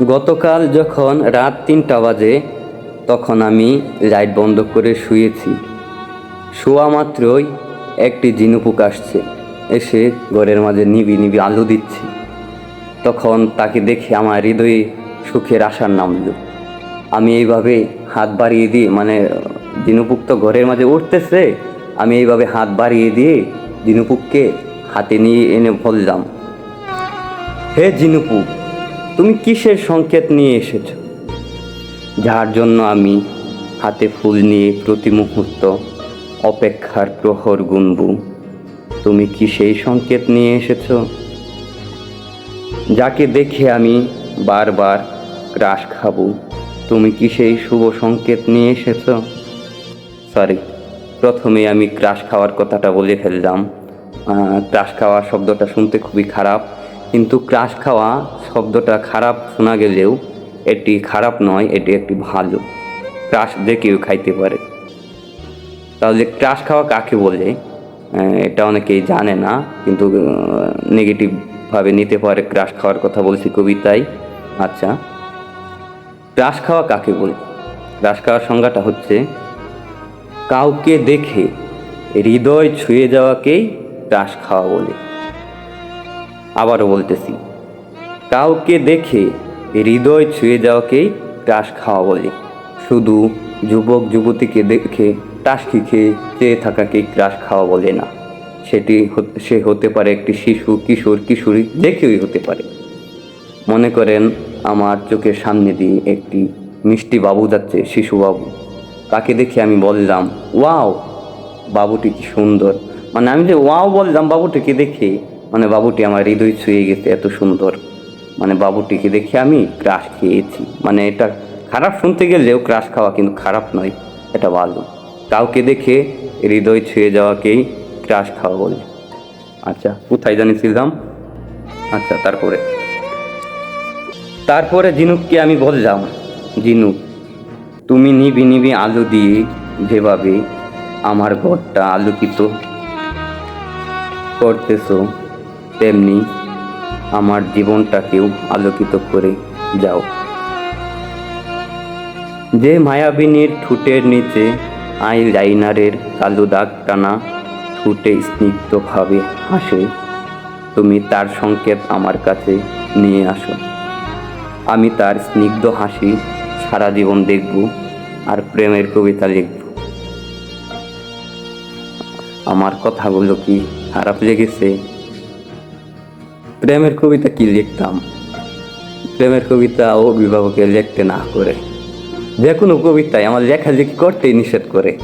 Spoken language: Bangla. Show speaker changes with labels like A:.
A: গতকাল যখন রাত তিনটা বাজে, তখন আমি লাইট বন্ধ করে শুয়েছি। শোয়া মাত্রই একটি ঝিনুপুক আসছে, এসে ঘরের মাঝে নিবি নিবি আলো দিচ্ছে। তখন তাকে দেখে আমার হৃদয়ে সুখের আশার নামলো। আমি এইভাবে হাত বাড়িয়ে দিয়ে মানে দিনুপুক তো ঘরের মাঝে উঠতেছে, আমি এইভাবে হাত বাড়িয়ে দিয়ে দিনুপুককে হাতে নিয়ে এনে বললাম, হে জিনুপুক তুমি কিসের সংকেত নিয়ে এসেছ? যার জন্য আমি হাতে ফুল নিয়ে প্রতি মুহূর্ত অপেক্ষার প্রহর গুনবু। তুমি কি সেই সংকেত নিয়ে এসেছ? যাকে দেখে আমি বারবার ক্রাশ খাব, তুমি কি সেই শুভ সংকেত নিয়ে এসেছ? সরি প্রথমে আমি ক্রাশ খাওয়ার কথাটা বলে ফেললাম। ক্রাশ খাওয়া শব্দটা শুনতে খুবই খারাপ। কিন্তু ক্রাশ খাওয়া শব্দটা খারাপ শোনা গেলেও এটি খারাপ নয়, এটি একটি ভালো। ক্রাশ যে কেউ খাইতে পারে। তাহলে ক্রাশ খাওয়া কাকে বলে? এটা অনেকেই জানে না, কিন্তু নেগেটিভভাবে নিতে পারে ক্রাশ খাওয়ার কথা বলছি কবিতায়। আচ্ছা ক্রাশ খাওয়া কাকে বলে? ক্রাশ খাওয়ার সংজ্ঞাটা হচ্ছে, কাউকে দেখে হৃদয় ছুঁয়ে যাওয়াকেই ক্রাশ খাওয়া বলে। আবারও বলতেছি, কাউকে দেখে হৃদয় ছুঁয়ে যাওয়াকেই ক্রাশ খাওয়া বলে। শুধু যুবক যুবতীকে দেখে টাসকি খেয়ে চেয়ে থাকাকে ক্রাশ খাওয়া বলে না। সেটি সে হতে পারে একটি শিশু, কিশোর, কিশোরী, যে কেউই হতে পারে। মনে করেন আমার চোখের সামনে দিয়ে একটি মিষ্টি বাবু যাচ্ছে, শিশু বাবু। তাকে দেখে আমি বললাম, ওয়াও, বাবুটি কি সুন্দর। মানে আমি যে ওয়াও বললাম, বাবুটিকে দেখে মানে বাবুটি আমার হৃদয় ছুঁয়ে গেছে এত সুন্দর। মানে বাবুটিকে দেখে আমি ক্রাশ খেয়েছি। মানে এটা খারাপ শুনতে গেলেও ক্রাশ খাওয়া কিন্তু খারাপ নয়, এটা ভালো। কাউকে দেখে হৃদয় ছুঁয়ে যাওয়াকেই ক্রাশ খাওয়া বলে। আচ্ছা কোথায় জানিয়েছিলাম? আচ্ছা তারপরে। তারপরে জিনুককে আমি বললাম, জিনুক, তুমি নিবি নিবি আলু দিয়ে যেভাবে আমার ঘরটা আলোকিত করতেছো তেমনি আমার জীবনটাকেও আলোকিত করে যাও। যে মায়াবিনীর ঠুটের নিচে আই লাইনারের কালো দাগ টানা ঠুটে স্নিগ্ধভাবে হাসে, তুমি তার সংকেত আমার কাছে নিয়ে আসো। আমি তার স্নিগ্ধ হাসি সারা জীবন দেখব আর প্রেমের কবিতা লিখব। আমার কথাগুলো কি খারাপ লেগেছে? প্রেমের কবিতা কি লিখতাম? প্রেমের কবিতা অভিভাবকের লিখতে না করে। যে কোনো কবিতায় আমার লেখালেখি করতেই নিষেধ করে।